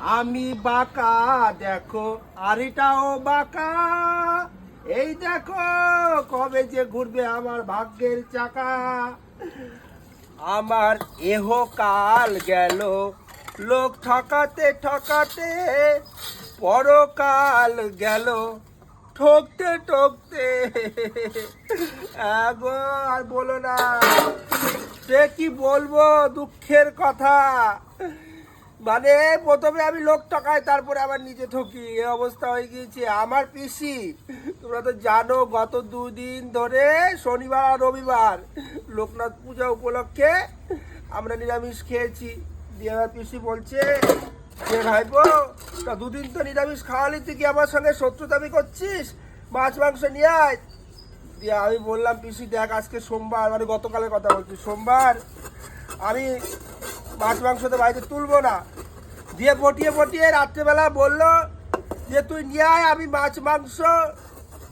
আমি বাঁকা, দেখো আরিটাও বাঁকা। এই দেখো কবে যে ঘুরবে আমার ভাগ্যের চাকা। আমার এহ কাল গেল, লোক ঠকাতে ঠকাতে পরকাল গেল। ঠকতে ঠকতে আর বলো না, সে কি বলব দুঃখের কথা? মানে প্রথমে আমি লোক ঠকাই, তারপরে আবার নিজে ঠকি। এ অবস্থা হয়ে গিয়েছে। আমার পিসি, তোমরা তো জানো, গত দুদিন ধরে শনিবার আর রবিবার লোকনাথ পূজা উপলক্ষে আমরা নিরামিষ খেয়েছি। দিয়ে আমার পিসি বলছে যে ভাইপো, তা দুদিন তো নিরামিষ খাওয়ালি, তুই কি আমার সঙ্গে শত্রুতামি করছিস? মাছ, মাংস নিয়ে আয়। দিয়ে আমি বললাম, পিসি দেখ, আজকে সোমবার। মানে গতকালের কথা বলছি, সোমবার। আমি মাছ মাংস তো বাড়িতে তুলবো না। দিয়ে পটিয়ে পটিয়ে রাত্রেবেলা বলল যে, তুই নিয়ে আয়, আমি মাছ মাংস।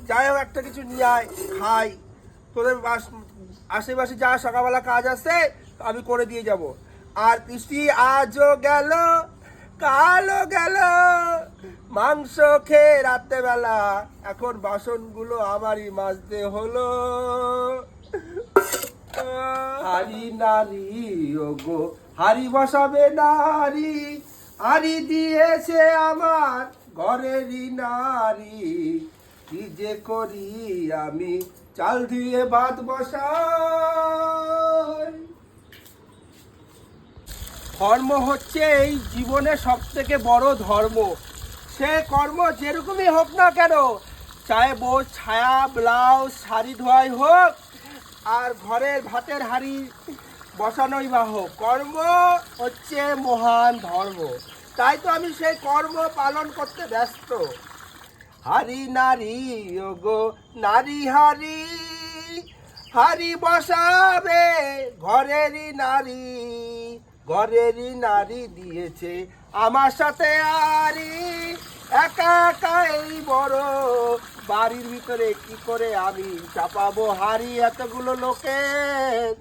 যাই হোক, একটা কিছু নিয়ে আয়, খাই। তোদের আশেপাশে যা সকালবেলা কাজ আছে, আমি করে দিয়ে যাব। আর পিসি আজও গেল, কালও গেল। মাংস খেয়ে রাত্রেবেলা এখন বাসনগুলো আমারই মাজতে হলো। হারি নারী, ওগো। হারি বসাবে নারী হারি দিয়েছে আমার ঘরেরই নারী। কি যে করি আমি? চাল দিয়ে ভাত বসাই। ধর্ম হচ্ছে এই জীবনে সব থেকে বড় ধর্ম। সে কর্ম যেরকমই হোক না কেন চাहे বউ ছায়া, ব্লাউজ, শাড়ি, ধোয়াই হোক আর ঘরের ভাতের হাড়ি বসানোই বাহ কর্ম হচ্ছে মহান ধর্ম। তাই তো আমি সেই কর্ম পালন করতে ব্যস্ত। হারি নারী গো নারী হারি হারি বসাবে ঘরেরই নারী। ঘরেরই নারী দিয়েছে। আমার সাথে আরি একা একা এই বড় বাড়ির ভিতরে কি করে আমি চাপাবো? হারি এতগুলো লোকের।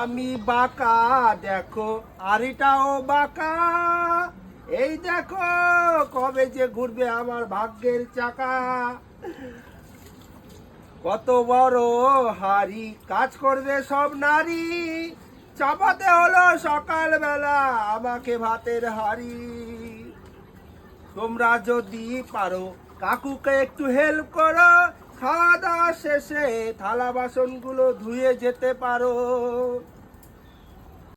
আমি বাঁকা, দেখো আরিটাও বাঁকা। এই দেখো, কবে যে ঘুরবে আমার ভাগ্যের চাকা। কত বড় হারি কাজ করবে সব নারী। চাপাতে হলো সকালবেলা আমাকে ভাতের হাড়ি। তোমরা যদি পারো কাকুকে একটু হেল্প করো, খাওয়া দাওয়া শেষে থালা বাসনগুলো ধুয়ে যেতে পারো।